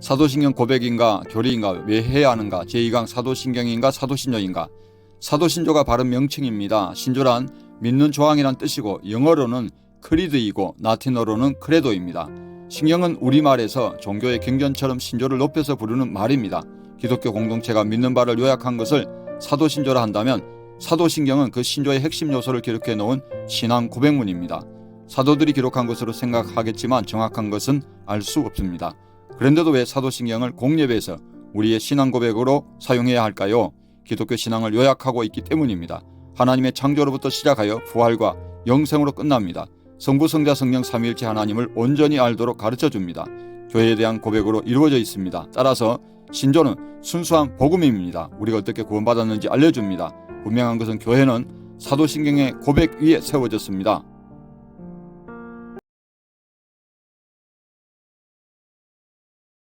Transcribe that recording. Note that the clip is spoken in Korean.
사도신경 고백인가 교리인가 왜 해야 하는가 제2강 사도신경인가 사도신조인가 사도신조가 바른 명칭입니다. 신조란 믿는 조항이란 뜻이고 영어로는 크리드이고 라틴어로는 크레도입니다. 신경은 우리말에서 종교의 경전처럼 신조를 높여서 부르는 말입니다. 기독교 공동체가 믿는 바를 요약한 것을 사도신조라 한다면 사도신경은 그 신조의 핵심 요소를 기록해 놓은 신앙 고백문입니다. 사도들이 기록한 것으로 생각하겠지만 정확한 것은 알 수 없습니다. 그런데도 왜 사도신경을 공예배에서 우리의 신앙 고백으로 사용해야 할까요? 기독교 신앙을 요약하고 있기 때문입니다. 하나님의 창조로부터 시작하여 부활과 영생으로 끝납니다. 성부, 성자, 성령 삼위일체 하나님을 온전히 알도록 가르쳐 줍니다. 교회에 대한 고백으로 이루어져 있습니다. 따라서 신조는 순수한 복음입니다. 우리가 어떻게 구원받았는지 알려줍니다. 분명한 것은 교회는 사도신경의 고백 위에 세워졌습니다.